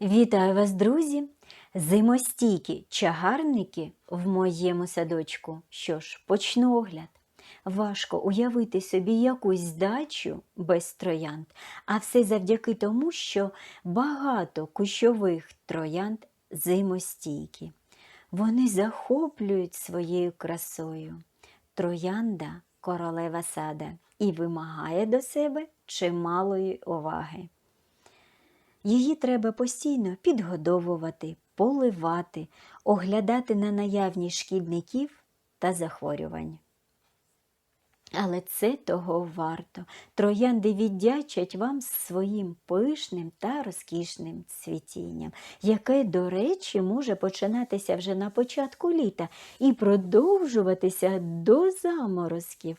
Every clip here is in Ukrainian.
Вітаю вас, друзі! Зимостійкі чагарники в моєму садочку. Що ж, почну огляд. Важко уявити собі якусь дачу без троянд, а все завдяки тому, що багато кущових троянд зимостійкі. Вони захоплюють своєю красою. Троянда королева сада і вимагає до себе чималої уваги. Її треба постійно підгодовувати, поливати, оглядати на наявність шкідників та захворювань. Але це того варто. Троянди віддячать вам своїм пишним та розкішним цвітінням, яке, до речі, може починатися вже на початку літа і продовжуватися до заморозків.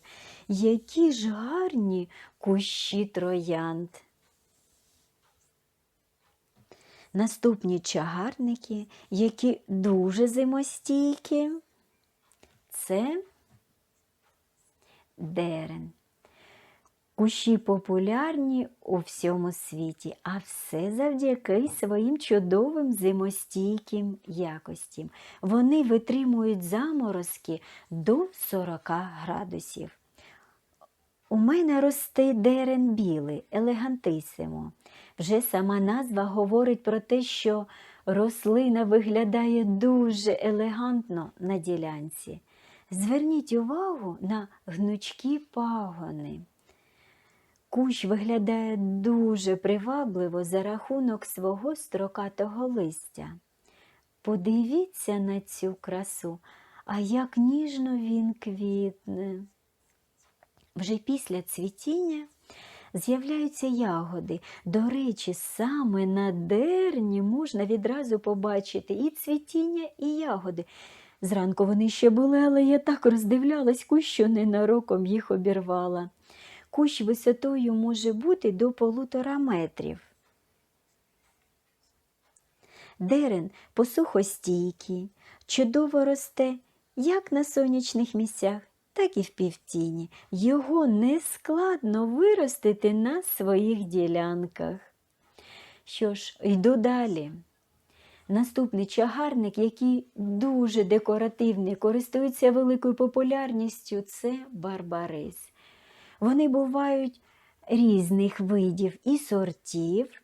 Які ж гарні кущі троянд! Наступні чагарники, які дуже зимостійкі, це дерен. Кущі популярні у всьому світі, а все завдяки своїм чудовим зимостійким якостям. Вони витримують заморозки до 40 градусів. У мене росте дерен білий, елегантисимо. Вже сама назва говорить про те, що рослина виглядає дуже елегантно на ділянці. Зверніть увагу на гнучкі пагони. Кущ виглядає дуже привабливо за рахунок свого строкатого листя. Подивіться на цю красу, а як ніжно він квітне. Вже після цвітіння з'являються ягоди. До речі, саме на дерні можна відразу побачити і цвітіння, і ягоди. Зранку вони ще були, але я так роздивлялась кущ, що ненароком їх обірвала. Кущ висотою може бути до полутора метрів. Дерен посухостійкий, чудово росте як на сонячних місцях, так і в півтіні. Його нескладно виростити на своїх ділянках. Що ж, йду далі. Наступний чагарник, який дуже декоративний, користується великою популярністю, це барбарис. Вони бувають різних видів і сортів.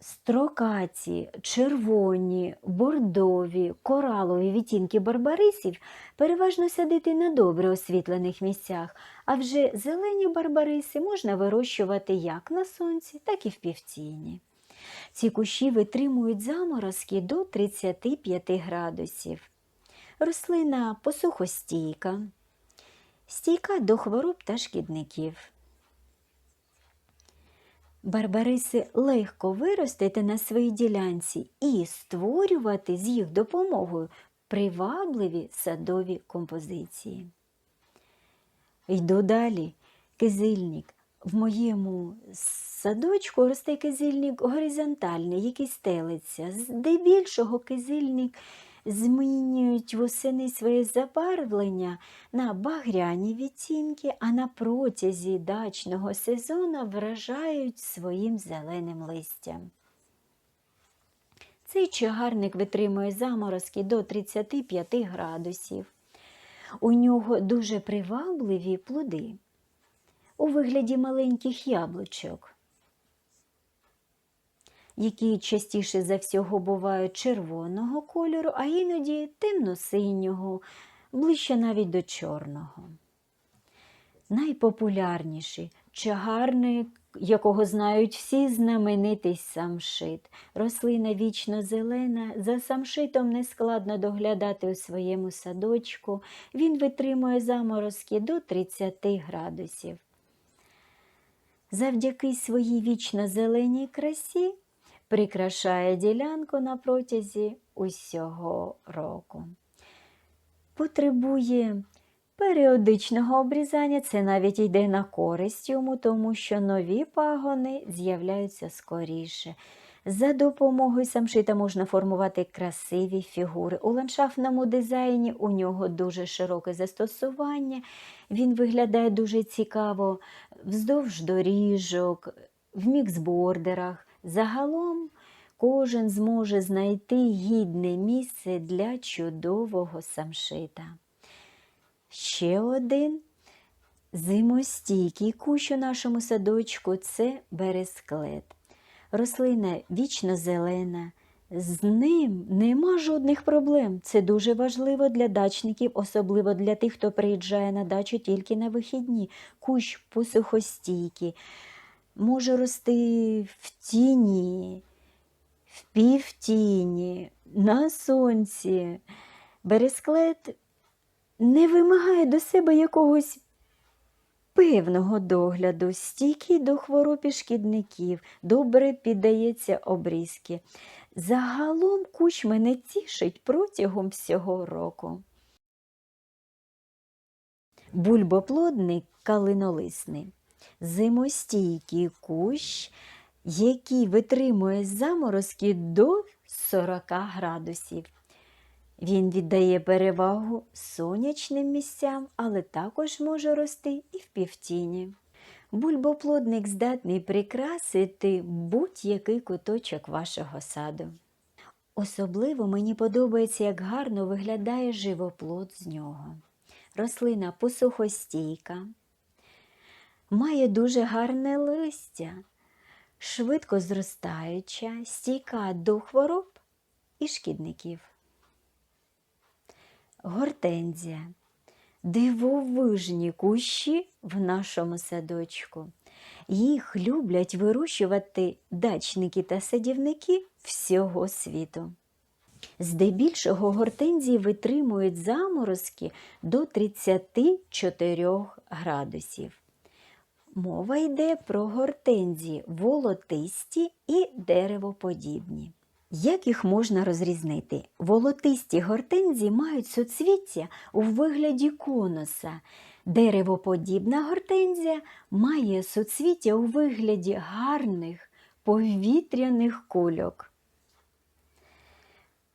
Строкаті, червоні, бордові, коралові відтінки барбарисів переважно садити на добре освітлених місцях, а вже зелені барбариси можна вирощувати як на сонці, так і в півтіні. Ці кущі витримують заморозки до 35 градусів. Рослина посухостійка, стійка до хвороб та шкідників. Барбариси легко виростити на своїй ділянці і створювати з їх допомогою привабливі садові композиції. Йду далі. Кизильник. В моєму садочку росте кизильник горизонтальний, який стелиться. Здебільшого кизильник змінюють восени своє забарвлення на багряні відтінки, а на протязі дачного сезону вражають своїм зеленим листям. Цей чагарник витримує заморозки до 35 градусів. У нього дуже привабливі плоди у вигляді маленьких яблучок, які частіше за всього бувають червоного кольору, а іноді темно-синього, ближче навіть до чорного. Найпопулярніший чагарник, якого знають всі знаменитий самшит. Рослина вічно зелена, за самшитом нескладно доглядати у своєму садочку. Він витримує заморозки до 30 градусів. Завдяки своїй вічно зеленій красі прикрашає ділянку на протязі усього року. Потребує періодичного обрізання, це навіть йде на користь йому, тому що нові пагони з'являються скоріше. За допомогою самшита можна формувати красиві фігури. У ландшафтному дизайні у нього дуже широке застосування. Він виглядає дуже цікаво вздовж доріжок, в міксбордерах. Загалом кожен зможе знайти гідне місце для чудового самшита. Ще один зимостійкий кущ у нашому садочку це бересклет. Рослина вічно зелена. З ним нема жодних проблем. Це дуже важливо для дачників, особливо для тих, хто приїжджає на дачу тільки на вихідні. Кущ посухостійкий, може рости в тіні, в півтіні, на сонці. Бересклет не вимагає до себе якогось певного догляду, стійкий до хвороб і шкідників, добре піддається обрізки. Загалом кущ мене тішить протягом всього року. Бульбоплодник калинолисний. Зимостійкий кущ, який витримує заморозки до 40 градусів. Він віддає перевагу сонячним місцям, але також може рости і в півтіні. Бульбоплодник здатний прикрасити будь-який куточок вашого саду. Особливо мені подобається, як гарно виглядає живоплод з нього. Рослина посухостійка, має дуже гарне листя, швидко зростаюча, стійка до хвороб і шкідників. Гортензія. Дивовижні кущі в нашому садочку. Їх люблять вирощувати дачники та садівники всього світу. Здебільшого гортензії витримують заморозки до 34 градусів. Мова йде про гортензії волотисті і деревоподібні. Як їх можна розрізнити? Волотисті гортензії мають суцвіття у вигляді конуса. Деревоподібна гортензія має суцвіття у вигляді гарних повітряних кульок.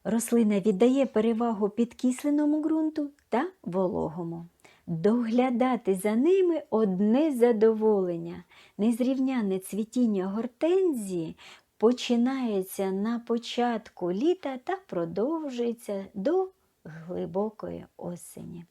Рослина віддає перевагу підкисленому ґрунту та вологому. Доглядати за ними одне задоволення. Незрівняне цвітіння гортензії починається на початку літа та продовжується до глибокої осені.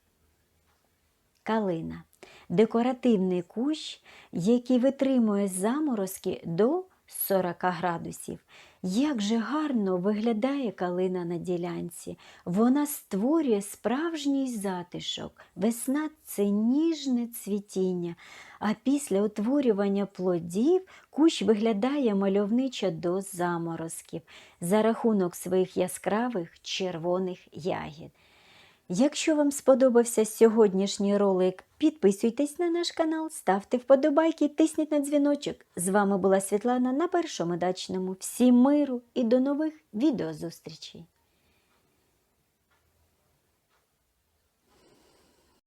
Калина декоративний кущ, який витримує заморозки до 40 градусів. Як же гарно виглядає калина на ділянці. Вона створює справжній затишок. Весна це ніжне цвітіння, а після утворювання плодів кущ виглядає мальовничо до заморозків за рахунок своїх яскравих червоних ягід. Якщо вам сподобався сьогоднішній ролик, підписуйтесь на наш канал, ставте вподобайки, тисніть на дзвіночок. З вами була Світлана на першому дачному. Всім миру і до нових відеозустрічей!